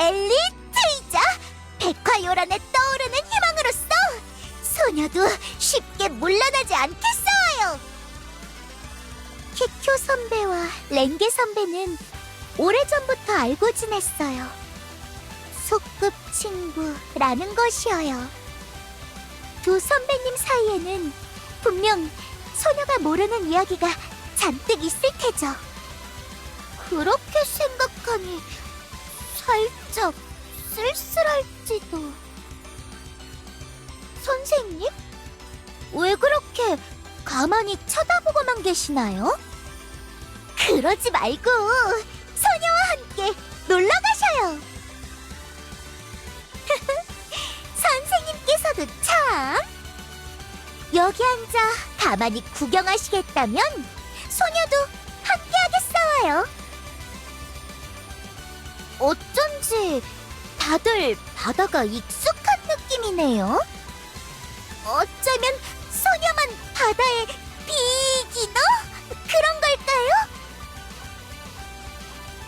엘리트이자 백화요란에 떠오르는 희망으로서 소녀도 쉽게 물러나지 않겠어요. 키쿄 선배와 랭게 선배는 오래전부터 알고 지냈어요. 소급 친구라는 것이어요. 두 선배님 사이에는 분명 소녀가 모르는 이야기가 잔뜩 있을 테죠. 그렇게 생각하니 살짝 살짝 쓸쓸할지도. 선생님? 왜 그렇게 가만히 쳐다보고만 계시나요? 그러지 말고 소녀와 함께 놀러 가셔요. 선생님께서도 참 여기 앉아 가만히 구경하시겠다면 소녀도 함께 하겠어요. 어쩐지 다들 바다가 익숙한 느낌이네요. 어쩌면 소녀만 바다에